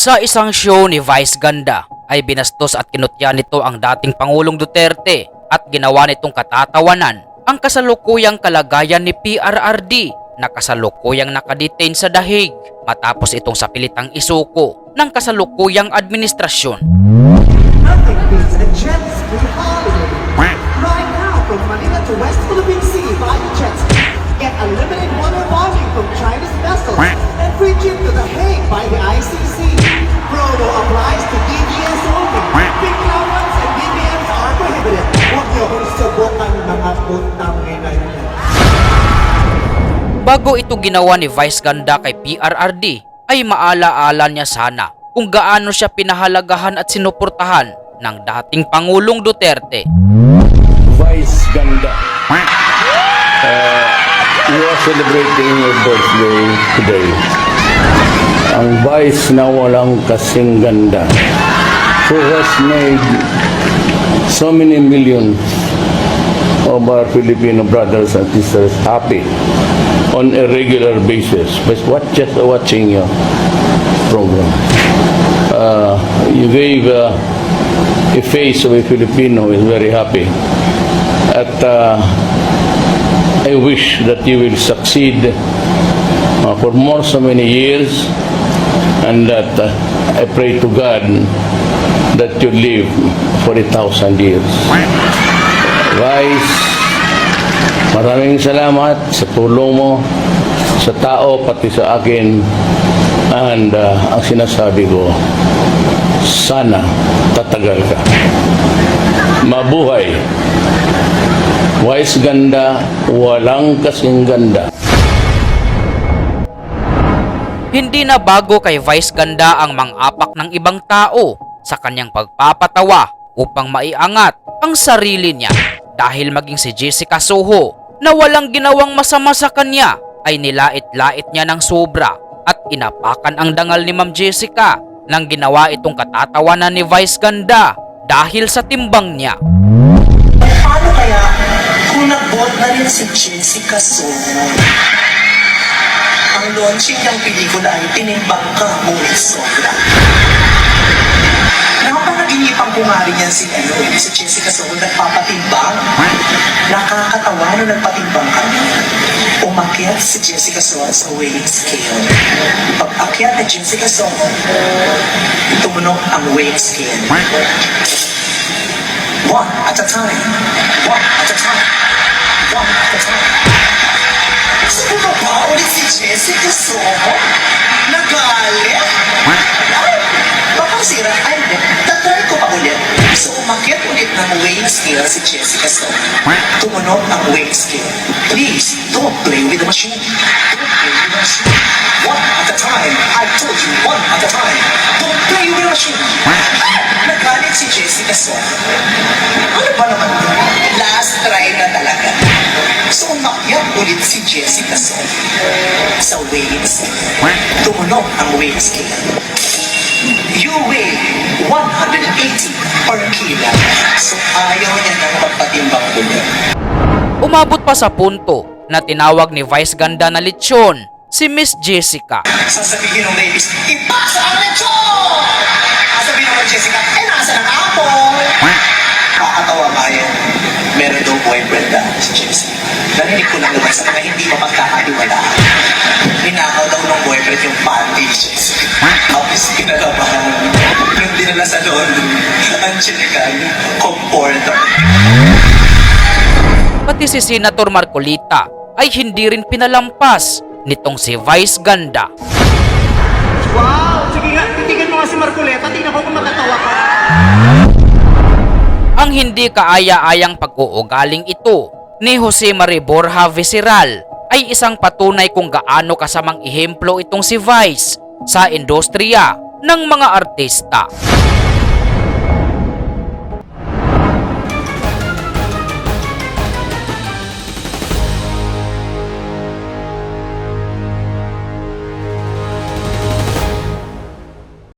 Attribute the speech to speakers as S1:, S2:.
S1: Sa isang show ni Vice Ganda ay binastos at kinutya nito ang dating Pangulong Duterte at ginawa nitong katatawanan ang kasalukuyang kalagayan ni PRRD na kasalukuyang nakadetain sa dahig matapos itong sapilitang isuko ng kasalukuyang administrasyon.
S2: Right now, from Manila to West Philippine Sea via jet ski. Get unlimited
S1: Bago ito ginawa ni Vice Ganda kay PRRD ay maalaala niya sana kung gaano siya pinahalagahan at sinuportahan ng dating Pangulong Duterte.
S3: Vice Ganda. Uh, you are celebrating your birthday today. Ang Vice na walang kasing ganda. Who has made so many millions of our Filipino brothers and sisters happy on a regular basis. But what just watching your program. Uh, you gave uh, a face of a Filipino is very happy. At uh, I wish that you will succeed uh, for more so many years and that uh, I pray to God that you live for a thousand years. Guys, maraming salamat sa tulong mo sa tao pati sa akin. And uh, ang sinasabi ko sana tatagal ka. Mabuhay. Wise ganda walang kasing ganda.
S1: Hindi na bago kay Vice Ganda ang mang-apak ng ibang tao sa kanyang pagpapatawa upang maiangat ang sarili niya dahil maging si Jessica Soho na walang ginawang masama sa kanya ay nilait-lait niya ng sobra at inapakan ang dangal ni Ma'am Jessica nang ginawa itong katatawanan ni Vice Ganda dahil sa timbang niya.
S4: Paano kaya kung nag-vote na rin si Jessica Soho? Ang launching ng pelikula ay tinimbang ka ngunit sobra. Nakapanaginipang ko nga rin yan si, ano, si Jessica Soho nagpapatimbang. Nakakatawa na nagpatimbang ka Umakyat si Jessica Soho sa weighing scale. Pag akyat ni Jessica Soho, tumunog ang weighing scale. One at a time. One at a time. One at a time. Mo ba ulit si Jessica Soho? Scale si Jessica Soho. Tumunog ang weighing scale. Please, don't play with the machine. Don't play with the machine. One at a time. I told you, one at a time. Don't play with the machine. Nagalit si Jessica Soho. Ano ba naman? Last try na talaga. So, umakyat ulit si Jessica Soho sa weighing scale. Tumunog ang weighing scale. You weigh 180 per kilo.
S1: Umabot pa sa punto na tinawag ni Vice Ganda na lechon si Miss Jessica.
S4: Sasabihin ng ladies, ipasa ang lechon! Sasabihin naman Jessica, eh nasa ng apple? Nakakatawa nga yun. Meron daw boyfriend na si Jessica. Narinig ko lang naman sa mga hindi mapagkakaliwalaan. Ninakaw daw ng boyfriend yung panty ni Jessica. Tapos pinalabahan. Nung dinala sa London, ang Jessica, comforter.
S1: Pati si Senator Marcolita ay hindi rin pinalampas nitong si Vice Ganda.
S2: Wow! Sige nga, titignan mo nga si Marcoleta. Tingnan ko kung matatawa ka.
S1: Ang hindi kaaya-ayang pag-uugaling ito ni Jose Marie Borja Visceral ay isang patunay kung gaano kasamang ehemplo itong si Vice sa industriya ng mga artista.